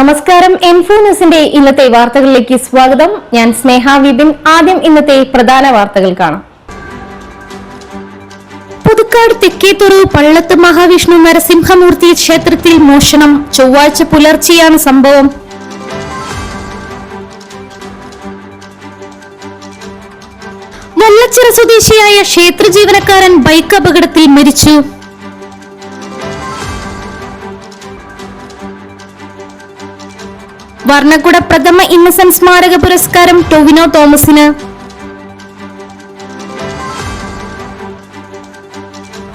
നമസ്കാരം എൻഫോ ന്യൂസിന്റെ ഇന്നത്തെ വാർത്തകളിലേക്ക് സ്വാഗതം. ഞാൻ സ്നേഹ വിപിൻ. ആദ്യം ഇന്നത്തെ പ്രധാന വാർത്തകൾ കാണാം. പുതുക്കാട് തെക്കേത്തുറു പള്ളത്ത് മഹാവിഷ്ണു നരസിംഹമൂർത്തി ക്ഷേത്രത്തിൽ മോഷണം. ചൊവ്വാഴ്ച പുലർച്ചെയാണ് സംഭവം. വല്ലച്ചിറ സ്വദേശിയായ ക്ഷേത്ര ജീവനക്കാരൻ ബൈക്ക് അപകടത്തിൽ മരിച്ചു. വർണക്കുട പ്രഥമ ഇന്നസെന്റ് സ്മാരക പുരസ്കാരം ടൊവിനോ തോമസിന്.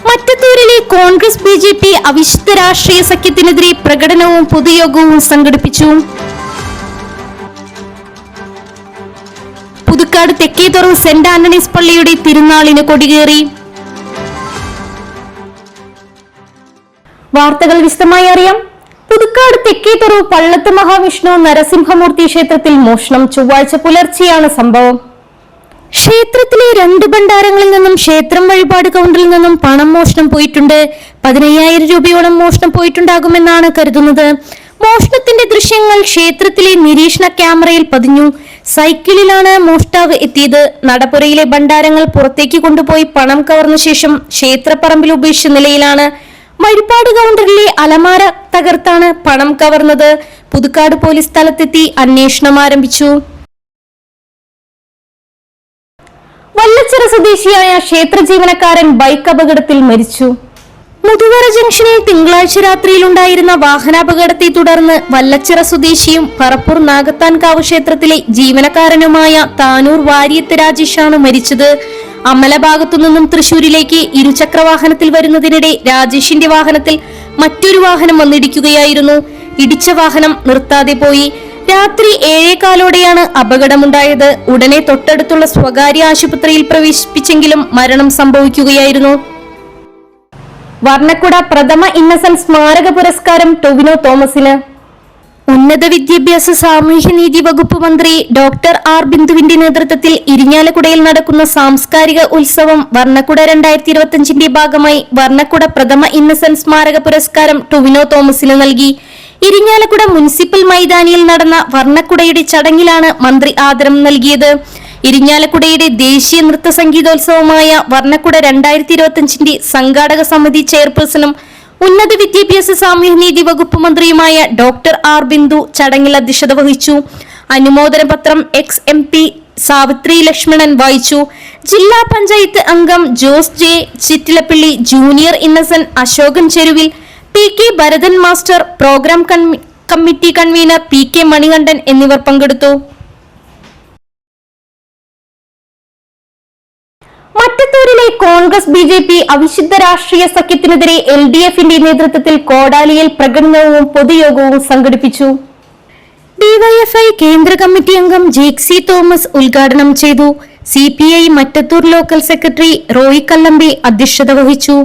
മറ്റത്തൂരിലെ കോൺഗ്രസ് ബി ജെ പി അവിശുദ്ധ രാഷ്ട്രീയ സഖ്യത്തിനെതിരെ പ്രകടനവും പൊതുയോഗവും സംഘടിപ്പിച്ചു. പുതുക്കാട് തെക്കേത്തുറ സെന്റ് ആന്റണീസ് പള്ളിയുടെ തിരുനാളിന് കൊടികേറി വാർത്തകൾ വിശദമായി അറിയാം. പുതുക്കാട് തെക്കേത്തറു പള്ളത്ത് മഹാവിഷ്ണു നരസിംഹമൂർത്തി ക്ഷേത്രത്തിൽ മോഷണം. ചൊവ്വാഴ്ച പുലർച്ചെയാണ് സംഭവം. ക്ഷേത്രത്തിലെ രണ്ട് ഭണ്ഡാരങ്ങളിൽ നിന്നും ക്ഷേത്രം വഴിപാട് കൗണ്ടറിൽ നിന്നും പണം മോഷണം പോയിട്ടുണ്ട്. പതിനയ്യായിരം രൂപയോളം മോഷണം പോയിട്ടുണ്ടാകുമെന്നാണ് കരുതുന്നത്. മോഷണത്തിന്റെ ദൃശ്യങ്ങൾ ക്ഷേത്രത്തിലെ നിരീക്ഷണ ക്യാമറയിൽ പതിഞ്ഞു. സൈക്കിളിലാണ് മോഷ്ടാവ് എത്തിയത്. നടപ്പുരയിലെ ഭണ്ഡാരങ്ങൾ പുറത്തേക്ക് കൊണ്ടുപോയി പണം കവർന്ന ശേഷം ക്ഷേത്രപ്പറമ്പിൽ ഉപേക്ഷിച്ച നിലയിലാണ് വഴിപാട് കൗണ്ടറിലെ അലമാര തകർത്താണ് പണം കവർന്നത്. പുതുക്കാട് പോലീസ് സ്ഥലത്തെത്തി അന്വേഷണം ആരംഭിച്ചു. വല്ലച്ചിറ സ്വദേശിയായ ക്ഷേത്ര ജീവനക്കാരൻ ബൈക്ക് അപകടത്തിൽ മരിച്ചു. മുതുവര ജംഗ്ഷനിൽ തിങ്കളാഴ്ച രാത്രിയിലുണ്ടായിരുന്ന വാഹനാപകടത്തെ തുടർന്ന് വല്ലച്ചിറ സ്വദേശിയും പറപ്പൂർ നാഗത്താൻകാവ് ക്ഷേത്രത്തിലെ ജീവനക്കാരനുമായ താനൂർ വാര്യത്ത് രാജേഷാണ് മരിച്ചത്. അമല ഭാഗത്തു നിന്നും തൃശൂരിലേക്ക് ഇരുചക്ര വാഹനത്തിൽ വരുന്നതിനിടെ രാജേഷിന്റെ വാഹനത്തിൽ മറ്റൊരു വാഹനം വന്നിടിക്കുകയായിരുന്നു ഇടിച്ച വാഹനം നിർത്താതെ പോയി. രാത്രി ഏഴേകാലോടെയാണ് അപകടമുണ്ടായത്. ഉടനെ തൊട്ടടുത്തുള്ള സ്വകാര്യ ആശുപത്രിയിൽ പ്രവേശിപ്പിച്ചെങ്കിലും മരണം സംഭവിക്കുകയായിരുന്നു. വർണക്കുട പ്രഥമ ഇന്നസെന്റ് സ്മാരക പുരസ്കാരം ടൊവിനോ തോമസിന്. ഉന്നത വിദ്യാഭ്യാസ സാമൂഹ്യനീതി വകുപ്പ് മന്ത്രി ഡോക്ടർ ആർ ബിന്ദുവിന്റെ നേതൃത്വത്തിൽ ഇരിഞ്ഞാലക്കുടയിൽ നടക്കുന്ന സാംസ്കാരിക ഉത്സവം വർണക്കുട രണ്ടായിരത്തി ഇരുപത്തിയഞ്ചിന്റെ ഭാഗമായി വർണക്കുട പ്രഥമ ഇന്നസെന്റ് സ്മാരക പുരസ്കാരം ടൊവിനോ തോമസിന് നൽകി. ഇരിഞ്ഞാലക്കുട മുനിസിപ്പൽ മൈതാനിയിൽ നടന്ന വർണക്കുടയുടെ ചടങ്ങിലാണ് മന്ത്രി ആദരം നൽകിയത്. ഇരിഞ്ഞാലക്കുടയുടെ ദേശീയ നൃത്ത സംഗീതോത്സവമായ വർണക്കുട രണ്ടായിരത്തി ഇരുപത്തിയഞ്ചിന്റെ സംഘാടക സമിതി ചെയർപേഴ്സണും ഉന്നത വിദ്യാഭ്യാസ സാമൂഹ്യനീതി വകുപ്പ് മന്ത്രിയുമായ ഡോക്ടർ ആർ ബിന്ദു ചടങ്ങിൽ അധ്യക്ഷത വഹിച്ചു. അനുമോദന പത്രം ex M P Savithri Lakshmanan വായിച്ചു. ജില്ലാ പഞ്ചായത്ത് അംഗം Jose J Chittilappally junior Innocent Ashokan Cheruvil. P K Bharathan master programme committee convener P K Manikandan എന്നിവർ പങ്കെടുത്തു. കോൺഗ്രസ് ബി ജെ പി അവിശുദ്ധ രാഷ്ട്രീയ സഖ്യത്തിനെതിരെ എൽ ഡി എഫിന്റെ നേതൃത്വത്തിൽ കോടാലിയിൽ പ്രകടനവും പൊതുയോഗവും സംഘടിപ്പിച്ചു. ഡിവൈഎഫ്ഐ കേന്ദ്ര കമ്മിറ്റി അംഗം ജേക്സി തോമസ് ഉദ്ഘാടനം ചെയ്തു. C P I Mattathur local secretary Roy Kallampi അധ്യക്ഷത വഹിച്ചു.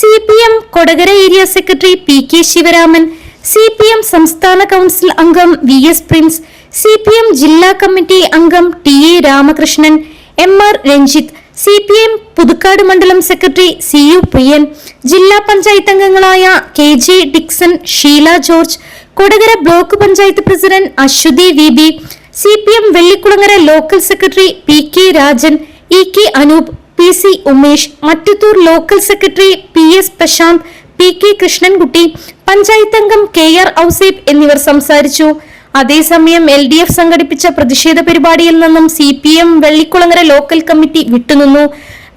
C P M Kodakara area secretary P K Sivaraman C P M സംസ്ഥാന കൗൺസിൽ അംഗം V S Prince C P M ജില്ലാ കമ്മിറ്റി അംഗം T A Ramakrishnan M R Ranjith C P M Puthukkad മണ്ഡലം secretary C U Priyan ജില്ലാ പഞ്ചായത്ത് അംഗങ്ങളായ K J Dixon Sheela George Kodakara block panchayat president Aswathi V B C P M Vellikkulangara local secretary P K Rajan E K Anoop P C Umesh Mattathur local secretary P S Prashanth P K Krishnankutty panchayat അംഗം K R Ouseph എന്നിവർ സംസാരിച്ചു. അതേസമയം L D F സംഘടിപ്പിച്ച പ്രതിഷേധ പരിപാടിയിൽ നിന്നും C P M Vellikkulangara local committee വിട്ടുനിന്നു.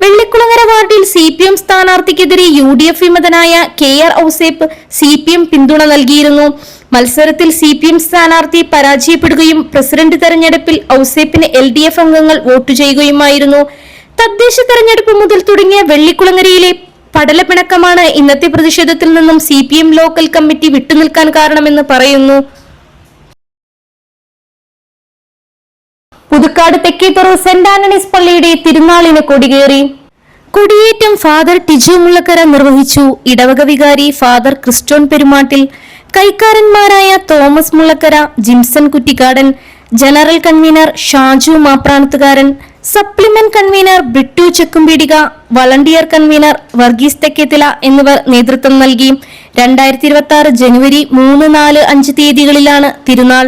Vellikulangara വാർഡിൽ C P M സ്ഥാനാർത്ഥിക്കെതിരെ U D F വിമതനായ K R Ouseph C P M പിന്തുണ നൽകിയിരുന്നു. മത്സരത്തിൽ സി പി എം സ്ഥാനാർത്ഥി പരാജയപ്പെടുകയും പ്രസിഡന്റ് തെരഞ്ഞെടുപ്പിൽ ഔസേപ്പിന് എൽ ഡി എഫ് അംഗങ്ങൾ വോട്ട് ചെയ്യുകയുമായിരുന്നു. തദ്ദേശ തെരഞ്ഞെടുപ്പ് മുതൽ തുടങ്ങിയ വെള്ളിക്കുളങ്ങരയിലെ പടലപ്പിണക്കമാണ് ഇന്നത്തെ പ്രതിഷേധത്തിൽ നിന്നും C P M local committee വിട്ടുനിൽക്കാൻ കാരണമെന്ന് പറയുന്നു. തെക്കേത്തുറ സെന്റ് ആന്റണീസ് പള്ളിയുടെ തിരുനാളിന് കൊടികേറി. കൊടിയേറ്റം ഫാദർ ടിജു മുള്ളക്കര നിർവഹിച്ചു. ഇടവക വികാരി father Christon Perumattil കൈക്കാരന്മാരായ Thomas Mullakkara Jimson Kuttikkadan general convener Shaju മാപ്രാണത്തുകാരൻ supplement convener Brittu Chekkumpeedika volunteer convener Varghese Thekkethala എന്നിവർ നേതൃത്വം നൽകി. രണ്ടായിരത്തി ഇരുപത്തി ആറ് ജനുവരി മൂന്ന് നാല് അഞ്ച് തീയതികളിലാണ് തിരുനാൾ.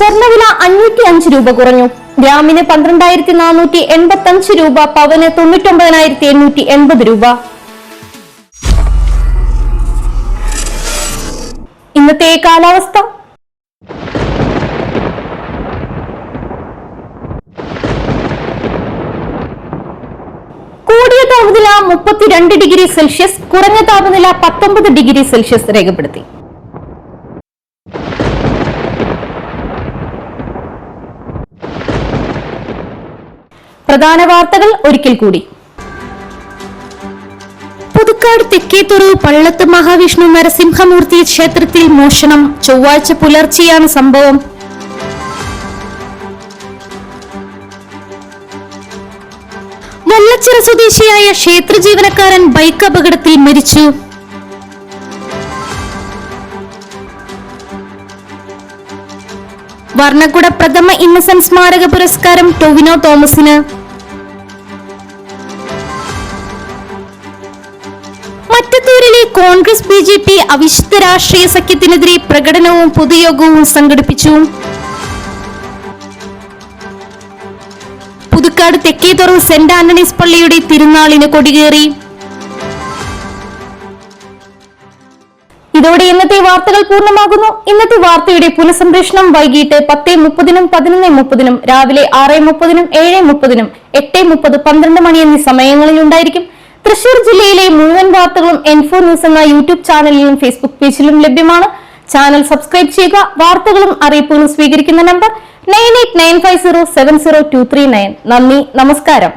സ്വർണവില അഞ്ഞൂറ്റി അഞ്ച് രൂപ കുറഞ്ഞു. ഗ്രാമിന് പന്ത്രണ്ടായിരത്തി നാനൂറ്റി എൺപത്തി അഞ്ച് രൂപ പവന് തൊണ്ണൂറ്റൊമ്പതിനായിരത്തി എണ്ണൂറ്റി എൺപത് രൂപ. ഇന്നത്തെ കാലാവസ്ഥ? കൂടിയ താപനില മുപ്പത്തിരണ്ട് ഡിഗ്രി സെൽഷ്യസ് കുറഞ്ഞ താപനില പത്തൊമ്പത് ഡിഗ്രി സെൽഷ്യസ് രേഖപ്പെടുത്തി. പ്രധാന വാർത്തകൾ ഒരിക്കൽ കൂടി. പുതുക്കാട് തെക്കേത്തൊരു പള്ളത്ത് മഹാവിഷ്ണു നരസിംഹമൂർത്തി ക്ഷേത്രത്തിൽ മോഷണം. ചൊവ്വാഴ്ച പുലർച്ചെയാണ് സംഭവം. മുല്ലച്ചിറ സ്വദേശിയായ ക്ഷേത്ര ജീവനക്കാരൻ ബൈക്ക് അപകടത്തിൽ മരിച്ചു. വർണക്കുട പ്രഥമ ഇന്നസെന്റ് സ്മാരക പുരസ്കാരം ടൊവിനോ തോമസിന്. കോൺഗ്രസ് ബി ജെ പി അവിശുദ്ധ രാഷ്ട്രീയ സഖ്യത്തിനെതിരെ പ്രകടനവും പൊതുയോഗവും സംഘടിപ്പിച്ചു. പുതുക്കാട് തെക്കേതുറവ് സെന്റ് ആന്റണീസ് പള്ളിയുടെ തിരുനാളിന് കൊടികേറി ഇതോടെ ഇന്നത്തെ വാർത്തകൾ പൂർണമാകുന്നു. ഇന്നത്തെ വാർത്തയുടെ പുനഃസംപ്രേഷണം വൈകിട്ട് പത്ത് മുപ്പതിനും പതിനൊന്ന് മുപ്പതിനും രാവിലെ ആറ് മുപ്പതിനും ഏഴ് മുപ്പതിനും എട്ട് മുപ്പത് പന്ത്രണ്ട് മണി എന്നീ സമയങ്ങളിൽ ഉണ്ടായിരിക്കും തൃശൂർ ജില്ലയിലെ മുഴുവൻ വാർത്തകളും എൻഫോ ന്യൂസ് എന്ന യൂട്യൂബ് ചാനലിലും ഫേസ്ബുക്ക് പേജിലും ലഭ്യമാണ്. ചാനൽ സബ്സ്ക്രൈബ് ചെയ്യുക വാർത്തകളും അറിയിപ്പുകളും സ്വീകരിക്കുന്ന number nine eight nine five zero seven zero two three nine നന്ദി നമസ്കാരം.